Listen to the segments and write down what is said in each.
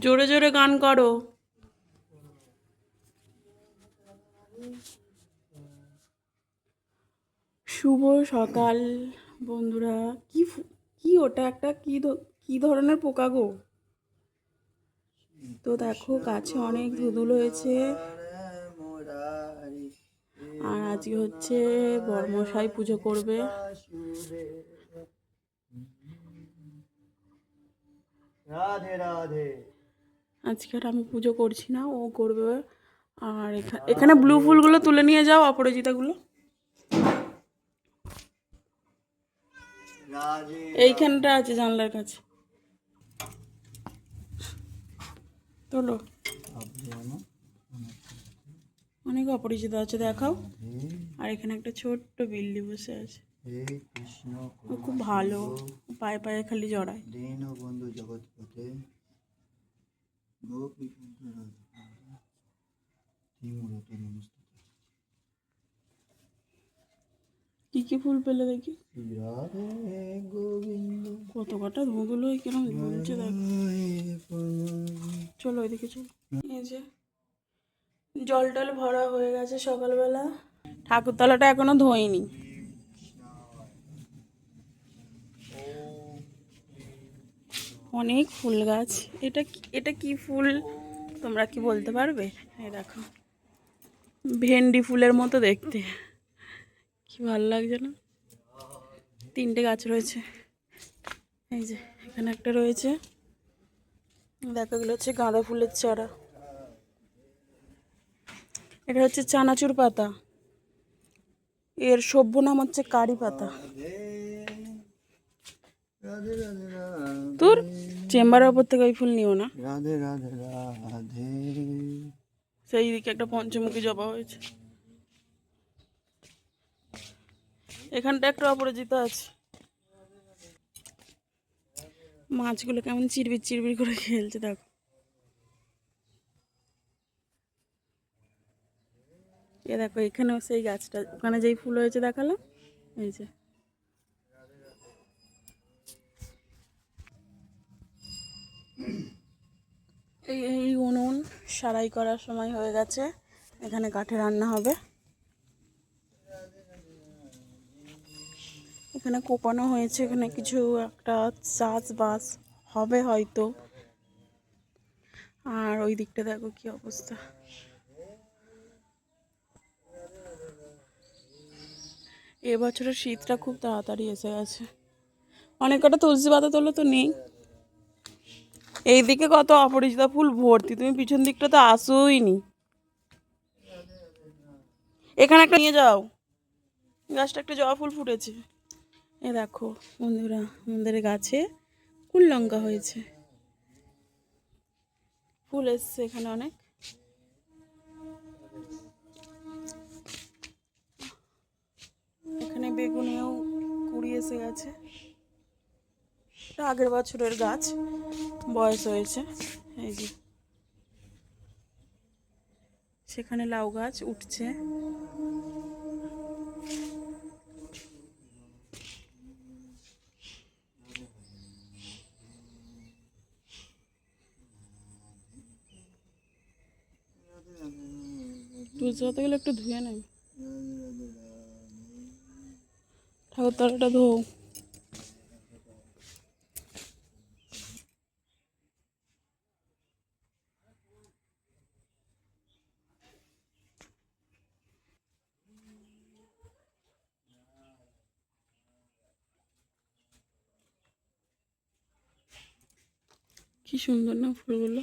জোরে জোরে গান করো। শুভ সকাল, বন্ধুরা। কি কি ওটা একটা কি কি ধরনের পোকা গো? তো দেখো, গাছে অনেক ধুধুল হয়েছে। আর আজকে হচ্ছে বর্মশাই পুজো করবে। রাধে রাধে। আজকে আর আমি পুজো করছি না, ও করবে। আর এখা- এখানে ব্লু ফুলগুলো তুলে নিয়ে যাও অপরাজিতাগুলো। এইখানটা আছে জানলার কাছে। তোলো। অনেক অপরিচিত আছে, দেখাও। আর এখানে একটা ছোট্ট বিল্লি বসে আছে। খুব ভালো। পায়ে পায়ে খালি জড়ায়। বন্ধু নমস্তে কি কি ফুল পেলে দেখি? কত কটা ধুঁধুলো কিরম ঝুলছে দেখ। চলো ওইদিকে চলো। এই যে জল টল ভরা হয়ে গেছে সকালবেলা। ঠাকুরতলাটা এখনও ধোয়নি। অনেক ফুল গাছ। এটা এটা কি ফুল তোমরা কি বলতে পারবে? এই দেখো। ভেন্ডি ফুলের মতো দেখতে। কি ভালো লাগছে না? তিনটে গাছ রয়েছে। এই যে, এখানে একটা রয়েছে। দেখো, এগুলো হচ্ছে গাঁদা ফুলের চারা। এটা হচ্ছে চানাচুর পাতা। এর সভ্য নাম হচ্ছে কারি পাতা। তোর চেম্বারের ওপর থেকে ওই ফুল নিও না। রাধে রাধে রাধে। সেই দিকে একটা পঞ্চমুখী জবা হয়েছে। এখানটা একটা অপরাজিত আছে। মাছগুলো কেমন চিরবির চিরবির করে খেলছে দেখো। এ দেখো এখানেও সেই গাছটা ওখানে যেই ফুল হয়েছে দেখালাম এই যে। এই এই উনুন সারাই করার সময় হয়ে গেছে। এখানে কাঠে রান্না হবে। এখানে কোপানো হয়েছে, এখানে কিছু একটা চাষবাস হবে হয়তো। আর ওই দিকটা দেখো কি অবস্থা। এবছরের শীতটা খুব তাড়াতাড়ি এসে গেছে। অনেক কটা তুলসী পাতা তোলো তো নেই। এইদিকে কত অপরিচিতা ফুল ভর্তি, তুমি পিছন দিকটা তো আসোই নি। এখানে একটা নিয়ে যাও। গাছটা একটা জবা ফুল ফুটেছে। এ দেখো বন্ধুরা, আমাদের গাছে কুল লঙ্কা হয়েছে। ফুল এসছে এখানে অনেক। এখানে বেগুনেও কুড়ি এসে গেছে। আগের বছরের গাছ। বয়স হয়েছে। এই যে। সেখানে লাউ গাছ উঠছে। তুলসী পাতাগুলো একটু ধুয়ে নেবে ঠাকুর তলাটা ধো সুন্দর না ফুলগুলো?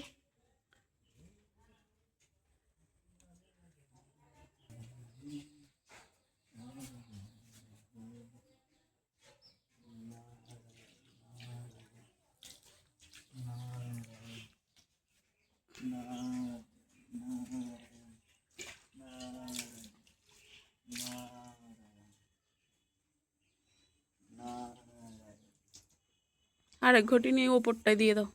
আর ঘটি নিয়ে ওপরটায় দিয়ে দাও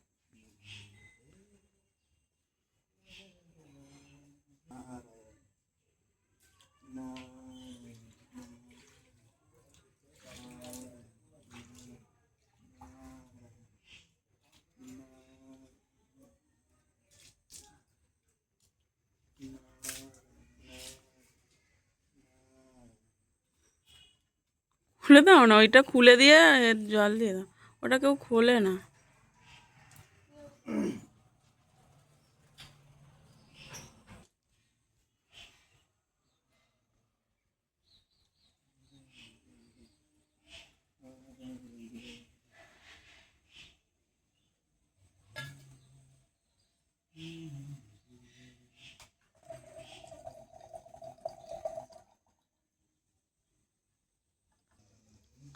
খুলে দাও না ওইটা খুলে দিয়ে জল দিয়ে দাও। ওটা কেউ খোলে না।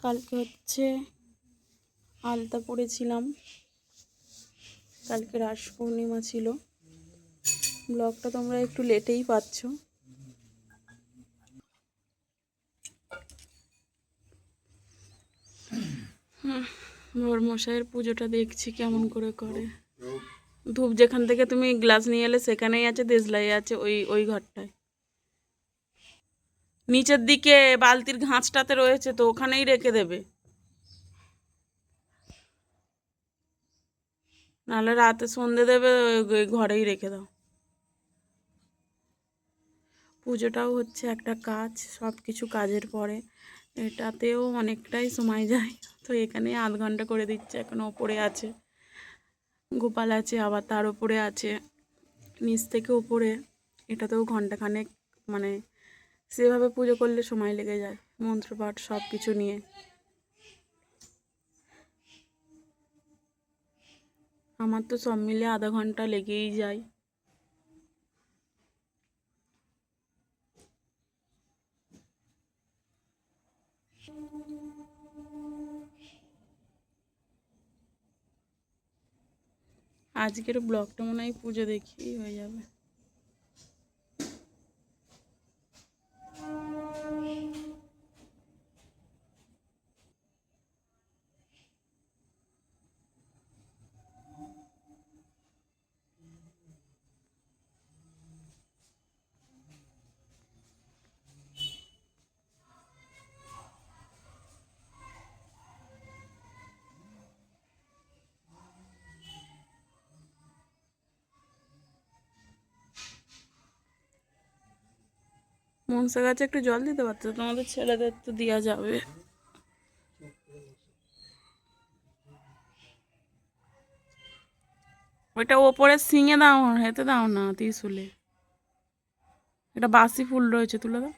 কালকে হচ্ছে আলতা পড়েছিলাম। কালকে রাস পূর্ণিমা ছিল। ব্লগটা তোমরা একটু লেটেই পাচ্ছ। ওর মশাইয়ের পুজোটা দেখছি কেমন করে করে। ধূপ যেখান থেকে তুমি গ্লাস নিয়ে এলে সেখানেই আছে, দেশলাই আছে ওই ওই ঘরটায়। নিচের দিকে বালতির ঘাঁচটাতে রয়েছে, তো ওখানেই রেখে দেবে। নাহলে রাতে সন্ধে দেবে ঘরেই রেখে দাও। পুজোটাও হচ্ছে একটা কাজ, সব কিছু কাজের পরে। এটাতেও অনেকটাই সময় যায়, তো এখানে আধ ঘণ্টা করে দিচ্ছে, এখন ওপরে আছে। গোপাল আছে, আবার তার ওপরে আছে, নিচ থেকে ওপরে। এটাতেও ঘন্টাখানেক মানে সেভাবে পুজো করলে সময় লেগে যায়, মন্ত্রপাঠ সব কিছু নিয়ে। আমার তো সব মিলে আধা ঘণ্টা লেগেই যায়। আজকের ব্লগটা মনে হয় পুজো দেখেই হয়ে যাবে। মনসা গাছে একটু জল দিতে পারতো তোমাদের ছেলেদের তো দেওয়া যাবে। ওইটা ওপরে সিঙে দাও, হেতে দাও না, ত্রিশুলে। এটা বাসি ফুল রয়েছে, তুলে দাও।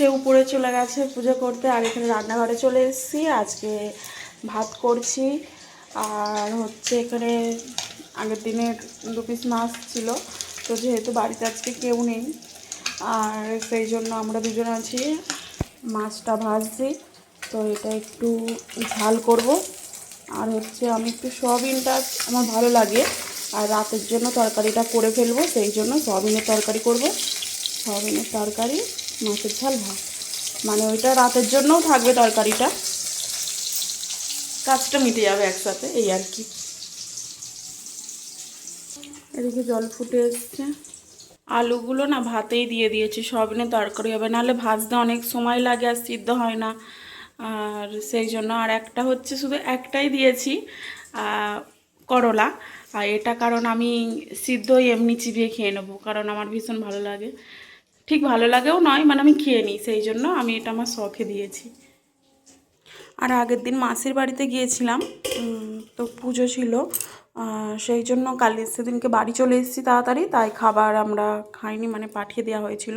সে উপরে চলে গেছে পুজো করতে, আর এখানে রান্নাঘরে চলে এসেছি। আজকে ভাত করছি, আর হচ্ছে এখানে আগের দিনের দু পিস মাছ ছিল। তো যেহেতু বাড়িতে আজকে কেউ নেই, আর সেই জন্য আমরা দুজন আছি, মাছটা ভাজছি। তো এটা একটু ঝাল করব। আর হচ্ছে আমি একটু সয়াবিনটা আমার ভালো লাগে, আর রাতের জন্য তরকারিটা করে ফেলব, সেই জন্য সয়াবিনের তরকারি করব। সয়াবিনের তরকারি মাছের ঝাল ভাত। মানে ওইটা রাতের জন্যও থাকবে তরকারিটা। কাজটা মিটে যাবে একসাথে, এই আর কি। এদিকে জল ফুটে এসছে। আলুগুলো না ভাতেই দিয়ে দিয়েছি সব নিয়ে তরকারি হবে। নাহলে ভাজতে অনেক সময় লাগে আর সিদ্ধ হয় না। আর সেই জন্য আর একটা হচ্ছে শুধু একটাই দিয়েছি করলা। আর এটা কারণ আমি সিদ্ধই এমনি চিবিয়ে খেয়ে নেব, কারণ আমার ভীষণ ভালো লাগে। ঠিক ভালো লাগেও নয় মানে আমি খেয়ে নিই, সেই জন্য আমি এটা আমার শখে দিয়েছি। আর আগের দিন মাসির বাড়িতে গিয়েছিলাম তো পুজো ছিল সেই জন্য কাল সেদিনকে বাড়ি চলে এসেছি তাড়াতাড়ি, তাই খাবার আমরা খাইনি মানে পাঠিয়ে দেওয়া হয়েছিল।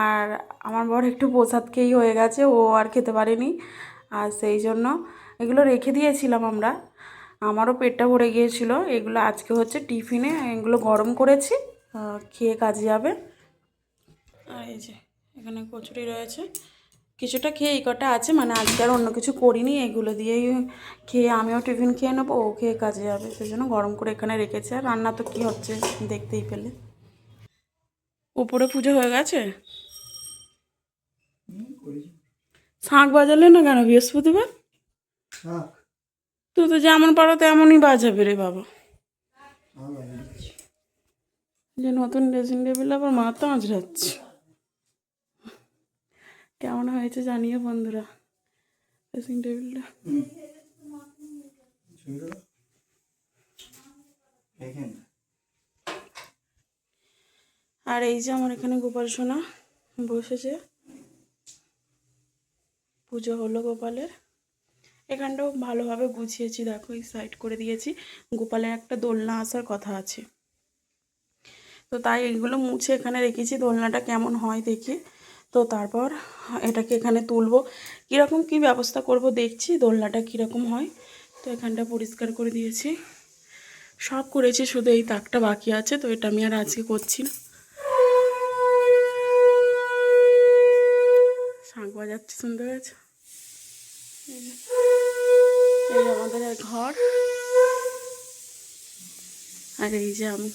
আর আমার বর একটু প্রসাদ খেয়েই হয়ে গেছে, ও আর খেতে পারেনি, আর সেই জন্য এগুলো রেখে দিয়েছিলাম আমরা। আমারও পেটটা ভরে গিয়েছিল, এগুলো আজকে হচ্ছে টিফিনে, এগুলো গরম করেছি খেয়ে কাজে যাবে। আর এই যে এখানে কচুরি রয়েছে। কিছুটা খেয়ে এই কটা আছে মানে আজকে আর অন্য কিছু করিনি এগুলো দিয়েই খেয়ে আমিও টিফিন খেয়ে নেব ও খেয়ে কাজে যাবে সেই জন্য গরম করে এখানে রেখেছে। আর রান্না তো কী হচ্ছে দেখতেই পেলে। উপরে পুজো হয়ে গেছে? শাঁখ বাজালে না কেন বৃহস্পতিবার? তুই তো যেমন পারো তেমনই বাজাবে রে বাবা। দিচ্ছি যে নতুন ড্রেসিং টেবিল আবার মাথা আঁচড়াচ্ছে। হয়েছে জানিও বন্ধুরা। ড্রেসিং টেবিলটা আর এই যে আমার এখানে গোপাল সোনা বসেছে। পুজো হলো গোপালের। এখানটাও ভালোভাবে গুছিয়েছি দেখো এই সাইড করে দিয়েছি। গোপালের একটা দোলনা আসার কথা আছে। তো তাই এগুলো মুছে এখানে রেখেছি। দোলনাটা কেমন হয় দেখি। তো তারপর এটাকে এখানে তুলবো। কীরকম কী ব্যবস্থা করব দেখছি, দোলনাটা কীরকম হয়, তো এখানটা পরিষ্কার করে দিয়েছি। সব করেছি, শুধু এই তাকটা বাকি আছে, তো এটা আমি আর আজকে করছি না। শাঁখ বাজাচ্ছে, শুনতে পেয়েছ? এই আমাদের ঘর। আর এই যে আমি।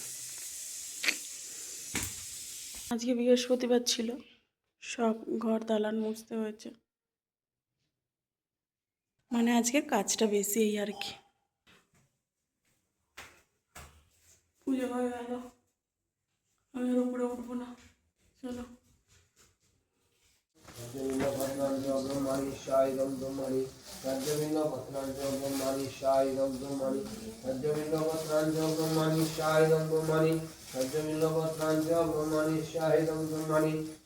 আজকে বৃহস্পতিবার ছিল। সব ঘর দালান মুছতে হয়েছে। মানে আজকের কাজটা বেশি এই আর কি। পুজো হয়ে গেল। আমি আর উপরে উঠবো না। চলো। রাজ্যবিন্দ পত্রাঞ্চ ব্রহ্মাণি রাজ্যবিন্দ পত্রাঞ্চ ব্রহ্মাণি রাজ্যবিন্দ ব্রহ্মাণি।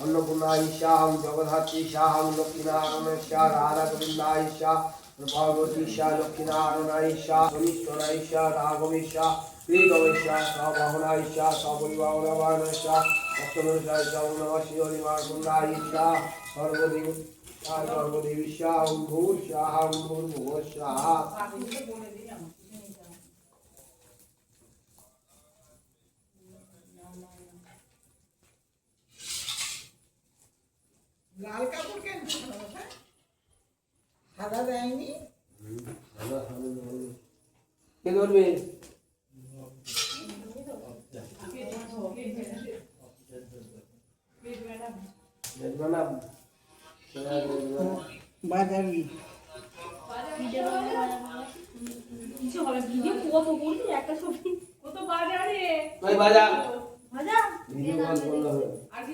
শাহ অন্নপূর্ণাই শাহাম জগদ্ধাত্রী শাহাম লক্ষ্মীনারায়ণ শাহ রাধা গোবিন্দাই শাহ ভগবতী শাহ লক্ষ্মীনারায়ণাই শাহ শনিশ্বরাই শাহ রাঘবী শাহ শ্রীগমের শাহ সবহনাই শাহ সপরিবাহন শাহ লাল কাপড় কেন সাদা দেয়নি? কে ধরবে? ম্যাডাম বাজাবি ভাই বাজা ভিডিও কল করলে হবে। ভালো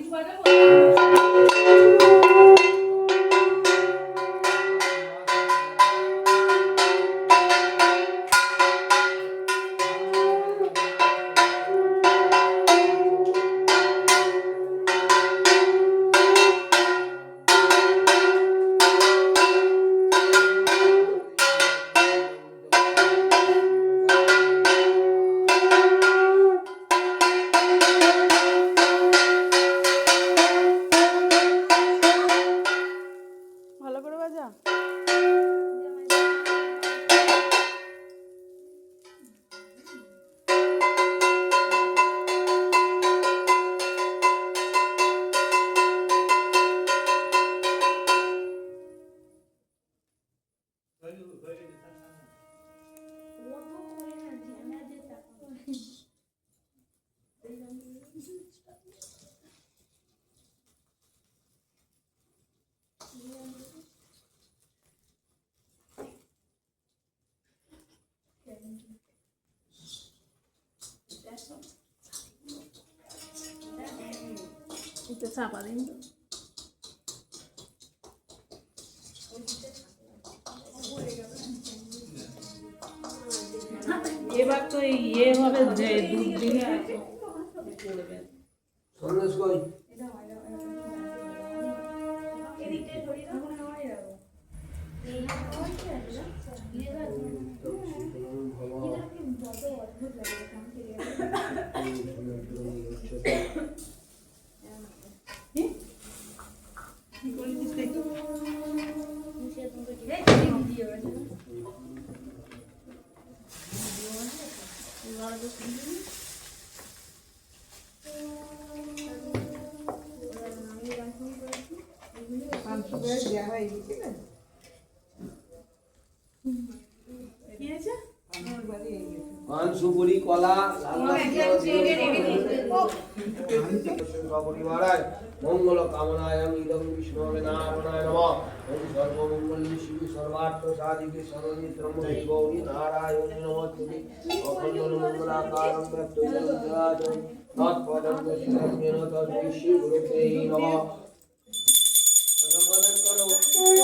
এবার তো এই ইয়ে হবে যে দুধ দিলে সন্দেশ নারায়ণ নমস্তে। অখণ্ড মঙ্গলাকারম ব্যক্তৈরাজ তৎপদম দশিমেন তদ্বৈ নমঃ। সম্বোধন করো করে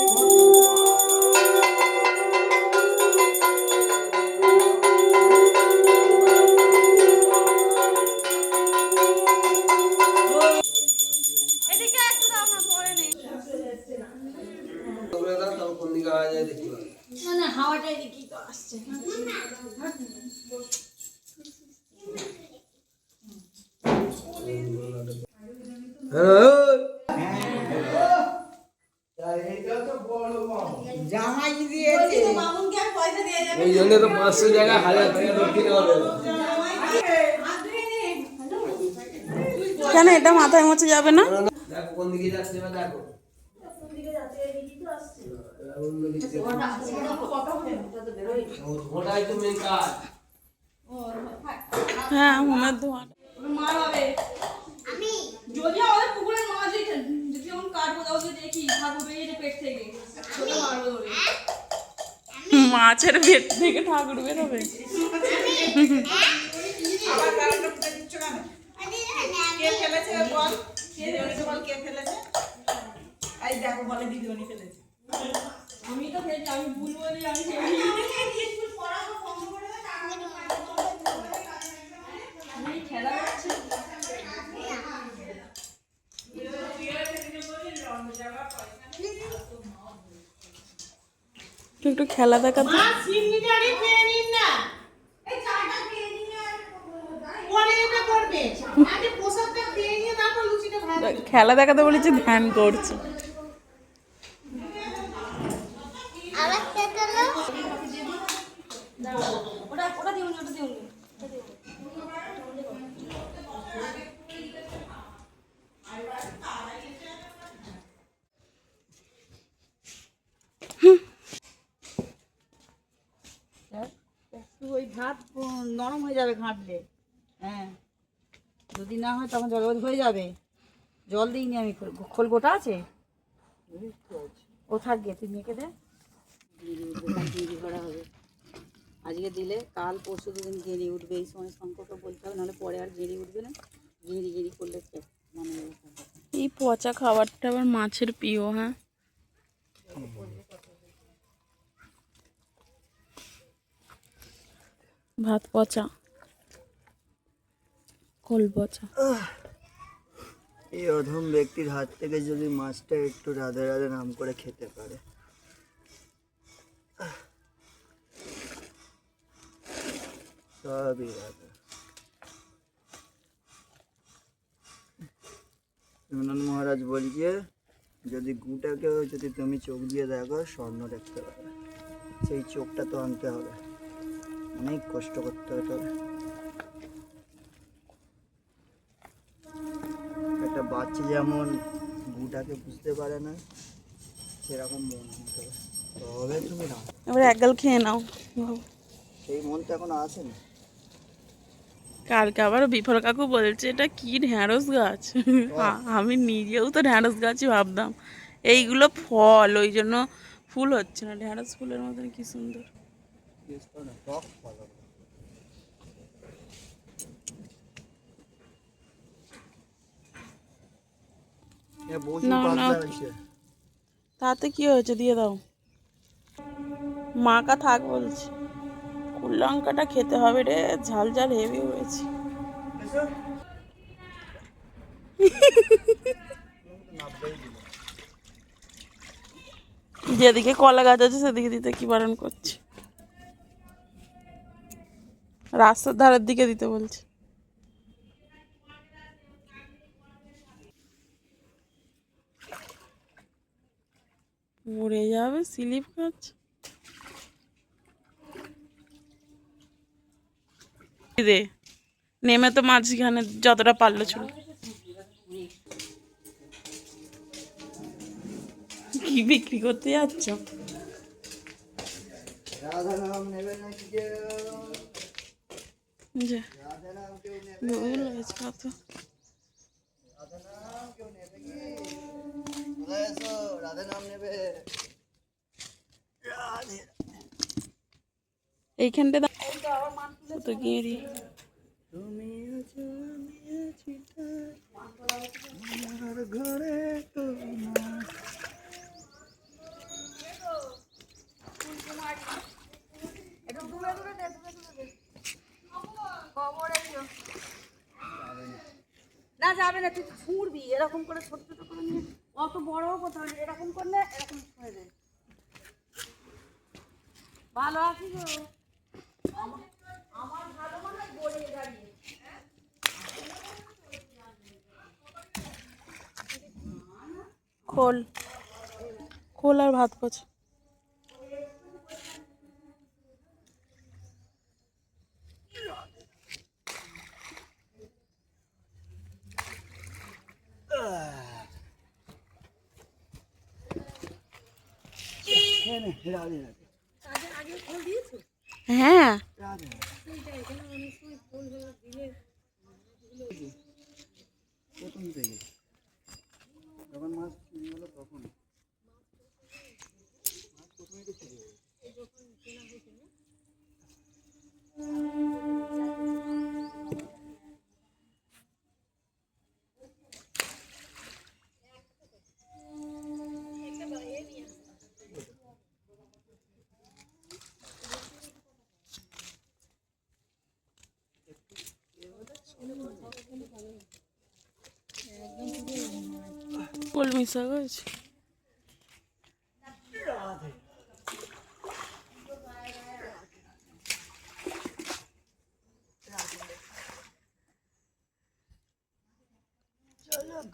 মাথায় মোছে যাবে না? দেখো কোন দিকে যাচ্ছে এবার দেখো। হ্যাঁ মনের ধোঁয়া। যদি আমাদের পুকুরের মাছ যদি যদি কাটবো তাও দেখি ঠাকুর বেরিয়ে পেট থেকে। মারবো ধরে মাছের পেট থেকে ঠাকুর বেরোবে আবার কারণটা ফুটে দিচ্ছ কেন কে ফেলেছে বল? বল? কে ফেলেছে? এই দেখো বলে দিদিমণি ফেলেছে। আমি তো ফেলছি আমি ভুল বলি আমি খেলা একটু খেলা দেখাতে। সিমনিটারি না পরে এটা করবে আগে প্রসাদটা খেয়ে নিয়ে তারপর লুচিটা ভাজবে খেলা দেখাতে বলেছি, ধ্যান করছে। ওই নরম হয়ে যাবে ঘাঁটলে। হ্যাঁ। যদি না হয় তখন জলবাদ হয়ে যাবে। জল দিইনি আমি খোল গোটা আছে? ও থাকবে তুই মেখে দে। আজকে দিলে কাল পরশু দুদিন গেঁড়ি উঠবে এই সময় সংকটও বলতে হবে নাহলে পরে আর গেঁড়ি উঠবে না। গিরি গিরি করলে মানে এই পচা খাবারটা আবার মাছের প্রিয় হ্যাঁ? ভাত পচা। কল পচা। এই অধম ব্যক্তির হাত থেকে যদি মাছটা একটু রাধে রাধে নাম করে খেতে পারে। সবই রাধে। মহারাজ বলছে, যদি গুটাকেও যদি তুমি চোখ দিয়ে দেখো, স্বর্ণ দেখতে পাবে। সেই চোখটা তো আনতে হবে। অনেক কষ্ট করতে হবে। বাচ্চা যেমন গুটাকে বুঝতে পারে না সেরকম মন নিতে হবে। তুমি না এবার এক গাল খেয়ে নাও। সেই মন তো এখন আসেনি কালকে আবার বিফল কাকু বলছে এটা কি ঢ্যাঁড়স গাছ? আমি নিজেও তো ঢ্যাঁড়স গাছই ভাবতাম। এইগুলো ফল ওই জন্য ফুল হচ্ছে না। ঢ্যাঁড়স ফুলের মতন কি সুন্দর। না? টক ফলো না, না। তাতে কি হয়েছে? দিয়ে দাও। মাকা থাক বলছি। লঙ্কাটা খেতে হবে রে ঝাল ঝাল হেভি হয়েছে। যেদিকে কলা গাছ আছে সেদিকে দিতে কি বারণ করছে? রাস্তার ধারের দিকে দিতে বলছে। পড়ে যাবে, স্লিপ গাছ দে, নেমে তো মাঝখানে যতটা পারল ছিল। কি বিক্রি করতে যাচ্ছ? রাধা নাম নেবে নাকি যে যে রাধে নাম কেউ নেবে ভুল হয়েছে কত রাধে নাম কেউ নেবে কি কোথায় এসো রাধে নাম নেবে। এইখানটা তো গিয়ে তুমি আছো আমি আছি আমার ঘরে তোমার না যাবে না তুই ছুঁড়বি এরকম করে ছোট ছোট করে নিয়ে অত বড় কোথাও নেই। এরকম করলে এরকম হয়ে যায়। ভালো আছি গো। আমার- আমার ভালো মানে গড়িয়ে দাঁড়িয়ে। খোল। খোল আর ভাত পোচ হ্যাঁ। প্রথম থেকে।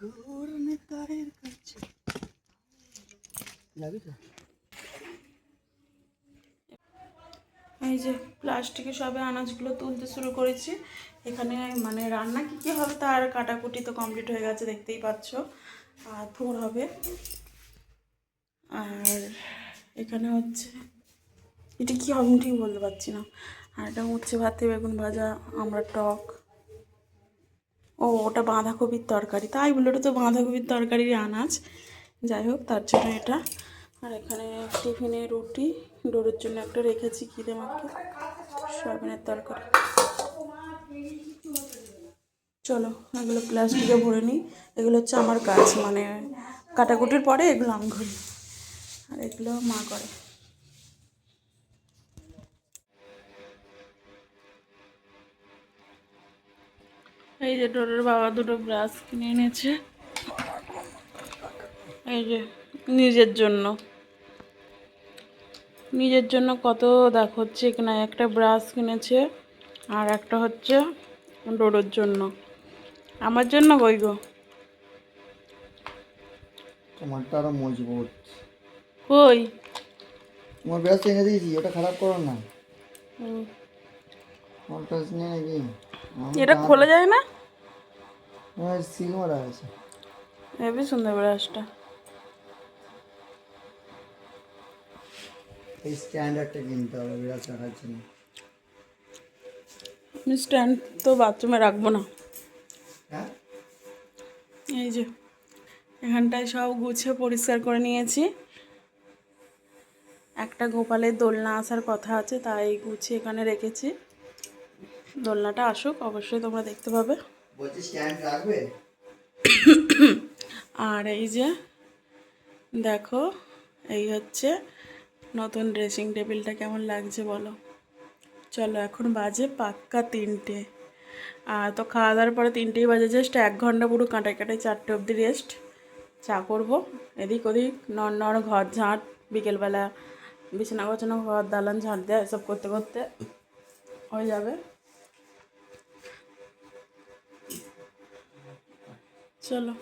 ঘুরনে তারের কাছে। যাবি তো? এই যে প্লাস্টিকে সবে আনাজগুলো তুলতে শুরু করেছি। এখানে মানে রান্না কী কী হবে তার কাটাকুটি তো কমপ্লিট হয়ে গেছে দেখতেই পাচ্ছ। আর থোর হবে। আর এখানে হচ্ছে, এটা কী হবে ঠিক বলতে পারছি না। আর এটা উচ্ছে ভাতে বেগুন ভাজা, আমরা টক। ও, ওটা বাঁধাকপির তরকারি। তাই বলে, ওটা তো বাঁধাকপির তরকারির আনাজ। যাই হোক, তার জন্য এটা। আর এখানে টিফিনে রুটি। ডোরের জন্য একটা রেখেছি কিরে মাকে সয়াবিনের তরকারি। চলো, এগুলো প্লাস্টিকে ভরে নিই। এগুলো হচ্ছে আমার কাজ মানে কাটাকুটির পরে এগুলো আমি করি আর এগুলো মা করে। এই যে ডোরের বাবা দুটো ব্রাশ কিনে এনেছে। এই যে, নিজের জন্য। নিজের জন্য কত দেখাচ্ছে। এখানে একটা ব্রাশ কিনেছে, আর একটা হচ্ছে ডোরোর জন্য। আমার জন্য কই গো? তোমারটা আরও মজবুত। কই? তোমার ব্রাশ এনে দিয়েছি ওটা খারাপ করো না। আমার নাকি? এটা খোলা যায় না? আমার সিল মারা আছে হেবি সুন্দর ব্রাশটা এই স্ট্যান্ডার্ডটা কিনতে হবে ব্রাশ রাখার জন্য। আমি স্ট্যান্ড তো বাথরুমে রাখব না। এই যে এখানটায় সব গুছিয়ে পরিষ্কার করে নিয়েছি। একটা গোপালের দোলনা আসার কথা আছে তাই গুছিয়ে এখানে রেখেছি। দোলনাটা আসুক অবশ্যই তোমরা দেখতে পাবে। আর এই যে দেখো এই হচ্ছে নতুন ড্রেসিং টেবিলটা কেমন লাগছে বলো। চলো এখন বাজে পাক্কা তিনটে। তো খাওয়া দাওয়ার পরে তিনটেই বাজে জাস্ট এক ঘণ্টা পুরো কাঁটায় কাঁটায় চারটে অবধি রেস্ট চা করব। এদিক ওদিক নর নর ঘর ঝাঁট, বিকেলবেলা বিছানা গোছানো ঘর, দালান ঝাঁট দেয়, এসব করতে করতে হয়ে যাবে। চলো।